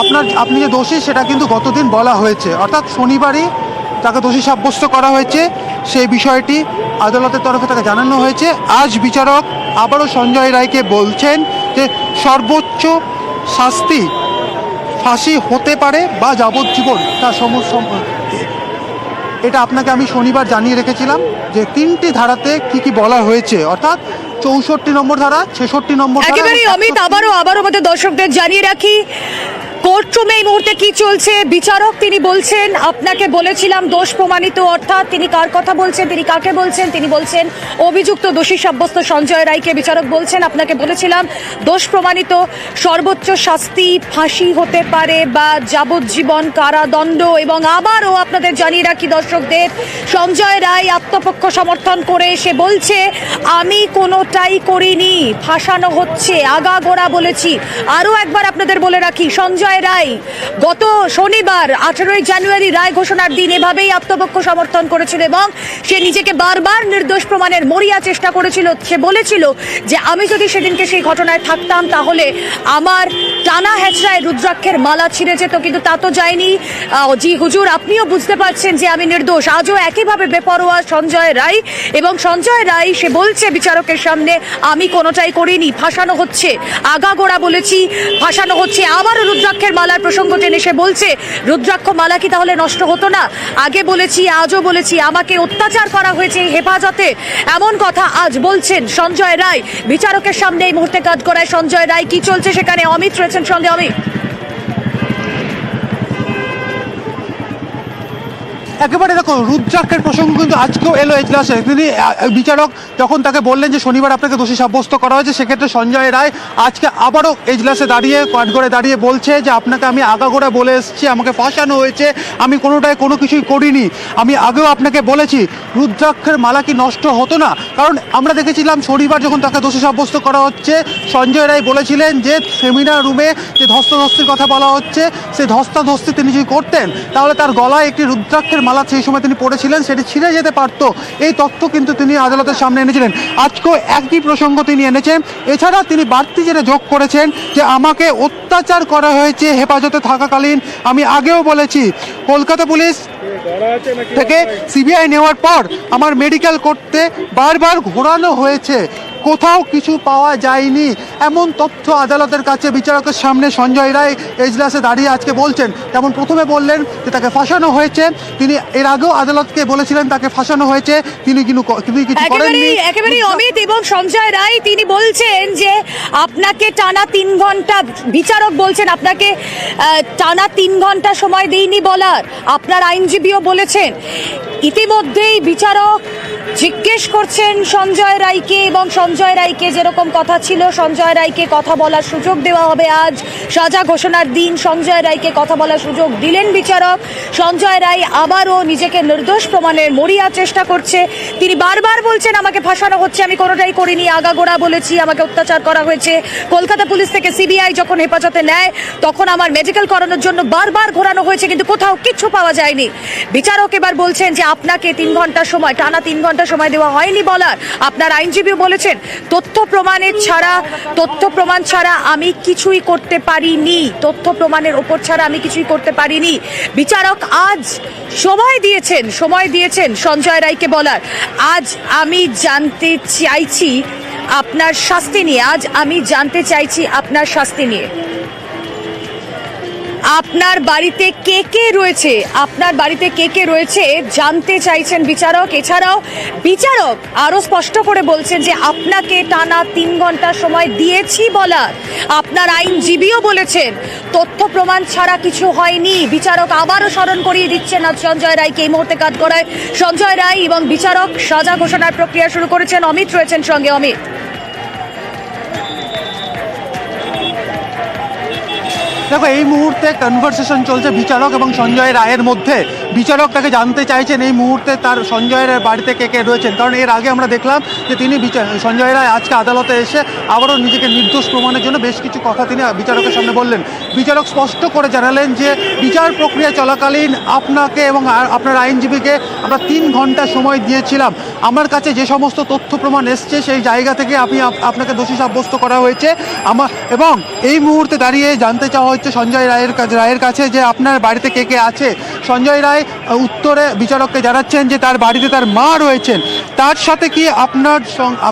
আপনার আপনি যে দোষী সেটা কিন্তু গতদিন বলা হয়েছে। অর্থাৎ শনিবারই তাকে দোষী সাব্যস্ত করা হয়েছে। সেই বিষয়টি আদালতের তরফে তাকে জানানো হয়েছে। আজ বিচারক আবারও সঞ্জয় রায়কে বলছেন যে সর্বোচ্চ শাস্তি ফাঁসি হতে পারে বা যাবজ্জীবন তার সমস্ত এটা আপনাকে আমি শনিবার জানিয়ে রেখেছিলাম যে তিনটি ধারাতে কি কি বলা হয়েছে। অর্থাৎ চৌষট্টি নম্বর ধারা ছেষট্টি নম্বর ধারা একেবারেই অমিত আবারও আবারও আমাদের দর্শকদের জানিয়ে রাখি কোর্টরুমে এই মুহূর্তে কি চলছে? বিচারক, তিনি বলছেন, আপনাকে বলেছিলাম দোষ প্রমাণিত, অর্থাৎ তিনি কার কথা বলছেন, তিনি কাকে বলছেন? তিনি বলছেন, অভিযুক্ত দোষী সাব্যস্ত সঞ্জয় রায়কে। বিচারক বলছেন, আপনাকে বলেছিলাম, দোষ প্রমাণিত, সর্বোচ্চ শাস্তি ফাঁসি হতে পারে বা যাবজ্জীবন কারাদণ্ড। এবং আবারও আপনাদের জানিয়ে রাখি, দর্শকদের, সঞ্জয় রায় আত্মপক্ষ সমর্থন করে সে বলছে, আমি কোনোটাই করিনি, ফাঁসানো হচ্ছে, আগাগোড়া বলেছি। আরও একবার আপনাদের বলে রাখি, সঞ্জয় রায় গত শনিবার, আঠেরোই জানুয়ারি রায় ঘোষণার দিন এভাবেই আত্মপক্ষ সমর্থন করেছিল এবং সে নিজেকে বারবার নির্দোষ প্রমাণের মরিয়া চেষ্টা করেছিল। সে বলেছিল যে, আমি যদি সেদিনকে সেই ঘটনায় থাকতাম, তাহলে আমার টানা হেঁচড়ায় রুদ্রাক্ষের মালা ছিঁড়ে যেত, কিন্তু তা তো যায়নি। জি, হুজুর, আপনিও বুঝতে পারছেন যে, আমি নির্দোষ। আজও একইভাবে বেপরোয়া সঞ্জয় রায় এবং সঞ্জয় রায়, সে বলছে বিচারকের সামনে, আমি কোনোটাই করিনি, ফাঁসানো হচ্ছে। আগাগোড়া বলেছি, ফাঁসানো হচ্ছে। আবারও রুদ্রাক্ষের মালার প্রসঙ্গ টেনে সে বলছে, রুদ্রাক্ষ মালা কি তাহলে নষ্ট হতো না? আগে বলেছি, আজও বলেছি, আমাকে অত্যাচার করা হয়েছে হেফাজতে। এমন কথা আজ বলছেন সঞ্জয় রায়। বিচারকের সামনে এই মুহূর্তে কাজ করায় সঞ্জয় রায়। কি চলছে সেখানে? অমিত রয়েছেন সঙ্গে, অমিত। একেবারে দেখো, রুদ্রাক্ষের প্রসঙ্গ কিন্তু আজকেও এলো এজলাসে তিনি বিচারক যখন তাকে বললেন যে শনিবার আপনাকে দোষী সাব্যস্ত করা হয়েছে, সেক্ষেত্রে সঞ্জয় রায় আজকে আবারও এজলাসে দাঁড়িয়ে কাঠগড়ে দাঁড়িয়ে বলছে যে, আপনাকে আমি আগাগোড়া বলে এসেছি, আমাকে ফাঁসানো হয়েছে, আমি কোনোটাই কোনো কিছুই করিনি। আমি আগেও আপনাকে বলেছি, রুদ্রাক্ষের মালা কি নষ্ট হতো না? কারণ আমরা দেখেছিলাম শনিবার যখন তাকে দোষী সাব্যস্ত করা হচ্ছে, সঞ্জয় রায় বলেছিলেন যে, সেমিনার রুমে যে ধস্তাধস্তির কথা বলা হচ্ছে, সেই ধস্তাধস্তি তিনি যদি করতেন, তাহলে তার গলায় একটি রুদ্রাক্ষের মালা সেই সময় তিনি পড়েছিলেন, সেটি ছিঁড়ে যেতে পারতো। এই তথ্য কিন্তু তিনি আদালতের সামনে এনেছিলেন। আজকেও একই প্রসঙ্গ তিনি এনেছেন। এছাড়া তিনি বাড়তি যেটা যোগ করেছেন যে আমাকে অত্যাচার করা হয়েছে হেফাজতে থাকাকালীন। আমি আগেও বলেছি, কলকাতা পুলিশ থেকে সিবিআই নেওয়ার পর আমার মেডিকেল করতে বারবার ঘোরানো হয়েছে। কোথাও কিছু পাওয়া যায়নি। এমন তথ্য আদালতের কাছে বিচারকের সামনে সঞ্জয় রায় এজলাসে দাঁড়িয়ে আজকে বলছেন। যেমন প্রথমে বললেন যে তাকে ফাঁসানো হয়েছে তিনি এর আগেও আদালতকে বলেছিলেন তাকে ফাঁসানো হয়েছে তিনি কিন্তু তিনি কিছু করেননি। একেবারেই একেবারেই অমিত এবং সঞ্জয় রায় তিনি বলছেন যে আপনাকে টানা তিন ঘণ্টা বিচারক বলছেন আপনাকে টানা তিন ঘণ্টা সময় দেইনি বলার। আপনার আইনজীবীও বলেছেন। ইতিমধ্যেই বিচারক জিজ্ঞেস করছেন সঞ্জয় রায়কে এবং সঞ্জয় রায়কে যেরকম কথা ছিল, সঞ্জয় রায়কে কথা বলার সুযোগ দেওয়া হবে আজ। সাজা ঘোষণার দিন সঞ্জয় রায়কে কথা বলার সুযোগ দিলেন বিচারক। সঞ্জয় রায় আবারও নিজেকে নির্দোষ প্রমাণের মরিয়া চেষ্টা করছে। তিনি বারবার বলছেন, আমাকে ফাঁসানো হচ্ছে, আমি কোনোটাই করিনি। আগাগোড়া বলেছি, আমাকে অত্যাচার করা হয়েছে। কলকাতা পুলিশ থেকে সিবিআই যখন হেফাজতে নেয়, তখন আমার মেডিকেল করানোর জন্য বারবার ঘোরানো হয়েছে, কিন্তু কোথাও কিচ্ছু পাওয়া যায়নি। বিচারক এবার বলছেন যে, আপনাকে তিন ঘণ্টা সময়, টানা তিন ঘণ্টা সময় দেওয়া হয়নি বলার। আপনার আইনজীবী বলেছেন, তথ্য প্রমাণের ছাড়া, তথ্য প্রমাণ ছাড়া আমি কিছুই করতে পারিনি। তথ্য প্রমাণের ওপর ছাড়া আমি কিছুই করতে পারিনি। বিচারক আজ সময় দিয়েছেন সময় দিয়েছেন সঞ্জয় রায়কে বলার। আজ আমি জানতে চাইছি আপনার শাস্তি নিয়ে, আজ আমি জানতে চাইছি আপনার শাস্তি নিয়ে। আপনার বাড়িতে কে কে রয়েছে? আপনার বাড়িতে কে কে রয়েছে? জানতে চাইছেন বিচারক। এছাড়াও বিচারক আরও স্পষ্ট করে বলছেন যে আপনাকে টানা তিন ঘণ্টা সময় দিয়েছি বলার। আপনার আইনজীবীও বলেছেন, তথ্য প্রমাণ ছাড়া কিছু হয়নি। বিচারক আবারও স্মরণ করিয়ে দিচ্ছেন আজ সঞ্জয় রায়কে। এই মুহূর্তে কাজ করায় সঞ্জয় রায় এবং বিচারক সাজা ঘোষণার প্রক্রিয়া শুরু করেছেন। অমিত রয়েছেন সঙ্গে। অমিত। দেখো, এই মুহূর্তে কনভারসেশন চলছে বিচারক এবং সঞ্জয় রায়ের মধ্যে। বিচারক তাকে জানতে চাইছেন এই মুহূর্তে তার সঞ্জয় রায়ের বাড়িতে কে কে রয়েছেন। কারণ এর আগে আমরা দেখলাম যে তিনি সঞ্জয় রায় আজকে আদালতে এসে আবারও নিজেকে নির্দোষ প্রমাণের জন্য বেশ কিছু কথা তিনি বিচারকের সামনে বললেন। বিচারক স্পষ্ট করে জানালেন যে বিচার প্রক্রিয়া চলাকালীন আপনাকে এবং আপনার আইনজীবীকে আমরা তিন ঘণ্টা সময় দিয়েছিলাম। আমার কাছে যে সমস্ত তথ্য প্রমাণ এসছে, সেই জায়গা থেকে আমি আপ- আপনাকে দোষী সাব্যস্ত করা হয়েছে। আমার এবং এই মুহূর্তে দাঁড়িয়ে জানতে চাওয়া হচ্ছে সঞ্জয় রায়ের রায়ের কাছে যে আপনার বাড়িতে কে কে আছে। সঞ্জয় রায় উত্তরে বিচারককে জানাচ্ছেন যে তার বাড়িতে তার মা রয়েছেন। তার সাথে কি আপনার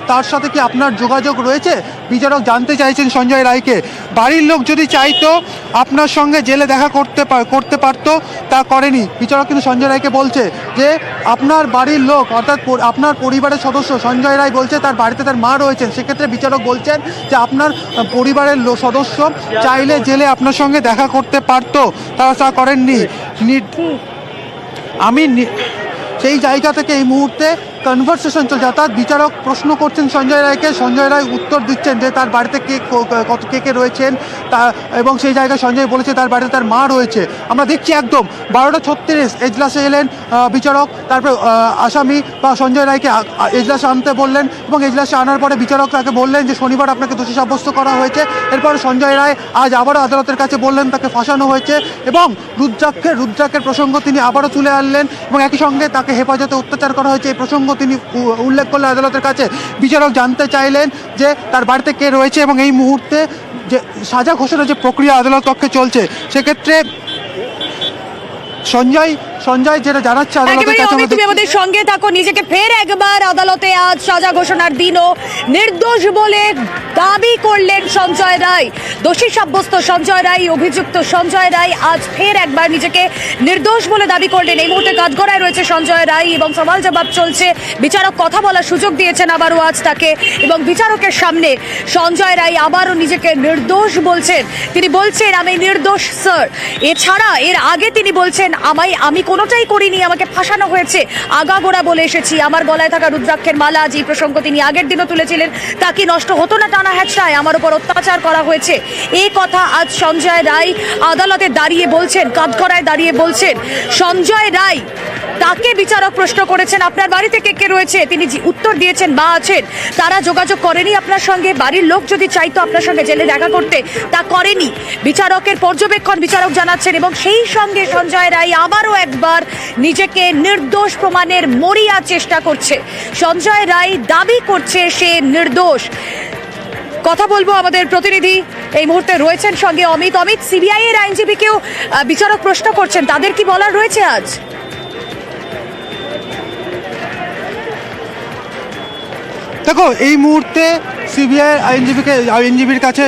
তার সাথে কি আপনার যোগাযোগ রয়েছে? বিচারক জানতে চাইছেন সঞ্জয় রায়কে। বাড়ির লোক যদি চাইতো আপনার সঙ্গে জেলে দেখা করতে করতে পারতো, তা করেনি। বিচারক কিন্তু সঞ্জয় রায়কে বলছে যে, আপনার বাড়ির লোক, অর্থাৎ আপনার পরিবারের সদস্য সঞ্জয় রায় বলছে তার বাড়িতে তার মা রয়েছেন। সেক্ষেত্রে বিচারক বলছেন যে, আপনার পরিবারের সদস্য চাইলে জেলে আপনার সঙ্গে দেখা করতে পারতো, তারা তা করেননি। আমি সেই জায়গা থেকে এই মুহূর্তে কনভারসেশন চলছে। অর্থাৎ বিচারক প্রশ্ন করছেন সঞ্জয় রায়কে। সঞ্জয় রায় উত্তর দিচ্ছেন যে তার বাড়িতে কে কত কে কে রয়েছেন। তা এবং সেই জায়গায় সঞ্জয় বলেছে তার বাড়িতে তার মা রয়েছে। আমরা দেখছি একদম বারোটা ছত্রিশ এজলাসে এলেন বিচারক। তারপর আসামি বা সঞ্জয় রায়কে এজলাসে আনতে বললেন এবং এজলাসে আনার পরে বিচারক তাকে বললেন যে শনিবার আপনাকে দোষী সাব্যস্ত করা হয়েছে। এরপর সঞ্জয় রায় আজ আবারও আদালতের কাছে বললেন, তাকে ফাঁসানো হয়েছে এবং রুদ্রাক্ষের রুদ্রাক্ষের প্রসঙ্গ তিনি আবারও তুলে আনলেন এবং একই সঙ্গে তাকে হেফাজতে অত্যাচার করা হয়েছে। এই প্রসঙ্গ তিনি উল্লেখ করলেন আদালতের কাছে। বিচারক জানতে চাইলেন যে তার বাড়িতে কে রয়েছে এবং এই মুহূর্তে যে সাজা ঘোষণার যে প্রক্রিয়া আদালত কক্ষে চলছে, সেক্ষেত্রে সঞ্জয় সঞ্জয় যেটা জানাচ্ছে আদালতের কাছে তুমি আমাদের সঙ্গে থাকো নিজেকে ফের একবার আদালতে আজ সাজা ঘোষণার দিনও নির্দোষ বলে দাবি করলেন সঞ্জয় রায়। দোষী সাব্যস্ত সঞ্জয় রায় অভিযুক্ত সঞ্জয় রায় আজ ফের একবার নিজেকে নির্দোষ বলে দাবি করলেন। এই মুহূর্তে কাঠগড়ায় রয়েছে সঞ্জয় রায় এবং সওয়াল জবাব চলছে। বিচারক কথা বলার সুযোগ দিয়েছেন আবারও আজ তাকে এবং বিচারকের সামনে সঞ্জয় রায় আবারও নিজেকে নির্দোষ বলছেন। তিনি বলছেন আমি নির্দোষ স্যার। এছাড়া এর আগে তিনি বলছেন আমায় আমি কোনোটাই করিনি, আমাকে ফাঁসানো হয়েছে। আগাগোড়া বলে এসেছি, আমার গলায় থাকা রুদ্রাক্ষের মালা যে প্রসঙ্গ তিনি আগের দিনও তুলেছিলেন, তা কি নষ্ট হতো না টানা হ্যাচড়ায়? আমার ওপর অত্যাচার করা হয়েছে। এই কথা আজ সঞ্জয় রায় আদালতে দাঁড়িয়ে বলছেন কাঠগড়ায় দাঁড়িয়ে বলছেন, সঞ্জয় রায় তাকে বিচারক প্রশ্ন করেছেন, আপনার বাড়িতে কে কে রয়েছে? তিনি উত্তর দিয়েছেন বা আছেন। তারা যোগাযোগ করেনি আপনার সঙ্গে। বাড়ির লোক যদি চাইতো আপনার সঙ্গে জেলে দেখা করতে, তা করেনি। বিচারকের পর্যবেক্ষণ বিচারক জানাচ্ছেন এবং সেই সঙ্গে সঞ্জয় রায় আবারও একবার নিজেকে নির্দোষ প্রমাণের মরিয়া চেষ্টা করছে। সঞ্জয় রায় দাবি করছে সে নির্দোষ। কথা বলব আমাদের প্রতিনিধি। এই মুহূর্তে রয়েছেন সঙ্গে অমিত। অমিত সিবিআই এর আইনজীবীকেও বিচারক প্রশ্ন করছেন। তাদের কি বলার রয়েছে আজ? দেখো, এই মুহূর্তে সিবিআই আইনজীবীকে, আইনজীবীর কাছে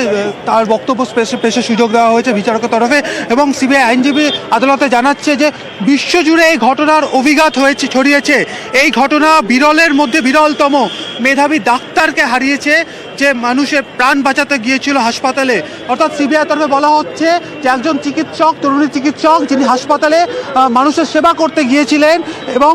তার বক্তব্য পেশে পেশে সুযোগ দেওয়া হয়েছে বিচারকের তরফে এবং সিবিআই আইনজীবী আদালতে জানাচ্ছে যে বিশ্বজুড়ে এই ঘটনার অভিঘাত হয়েছে, ছড়িয়েছে। এই ঘটনা বিরলের মধ্যে বিরলতম। মেধাবী ডাক্তারকে হারিয়েছে যে মানুষের প্রাণ বাঁচাতে গিয়েছিল হাসপাতালে। অর্থাৎ সিবিআই তরফে বলা হচ্ছে যে একজন চিকিৎসক, তরুণী চিকিৎসক, যিনি হাসপাতালে মানুষের সেবা করতে গিয়েছিলেন এবং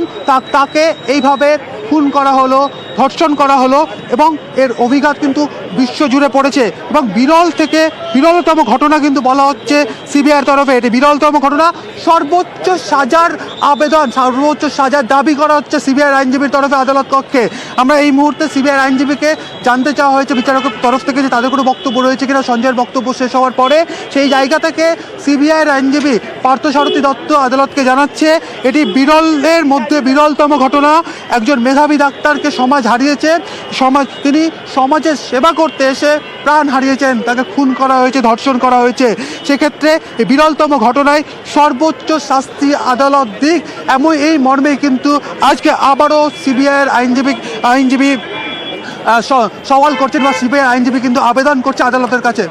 তাকে এইভাবে খুন করা হলো। ধর্ষণ করা হলো এবং এর অভিঘাত কিন্তু বিশ্বজুড়ে পড়েছে এবং বিরল থেকে বিরলতম ঘটনা কিন্তু বলা হচ্ছে সিবিআইয়ের তরফে। এটি বিরলতম ঘটনা। সর্বোচ্চ সাজার আবেদন, সর্বোচ্চ সাজার দাবি করা হচ্ছে সিবিআই আইনজীবীর তরফে আদালত কক্ষে। আমরা এই মুহূর্তে সিবিআই আইনজীবীকে জানতে চাওয়া হয়েছে, বিচারকের তরফ থেকে যে তাদের কোনো বক্তব্য রয়েছে কিনা, সঞ্জয়ের বক্তব্য শেষ হওয়ার পরে সেই জায়গা থেকে সিবিআইয়ের আইনজীবী পার্থসারথী দত্ত আদালতকে জানাচ্ছে, এটি বিরলের মধ্যে বিরলতম ঘটনা। একজন মেধাবী ডাক্তারকে সমাজ হারিয়েছে সমাজ, তিনি সমাজের সেবা করতে এসে প্রাণ হারিয়েছেন, তাকে খুন করা হয়েছে, ধর্ষণ করা হয়েছে। সেক্ষেত্রে এই বিরলতম ঘটনায় সর্বোচ্চ শাস্তি আদালত দিক, এমন এই মর্মে কিন্তু আজকে আবারও সিবিআইয়ের আইনজীবী আইনজীবী সওয়াল করছেন বা সিবিআই আইনজীবী কিন্তু আবেদন করছে আদালতের কাছে।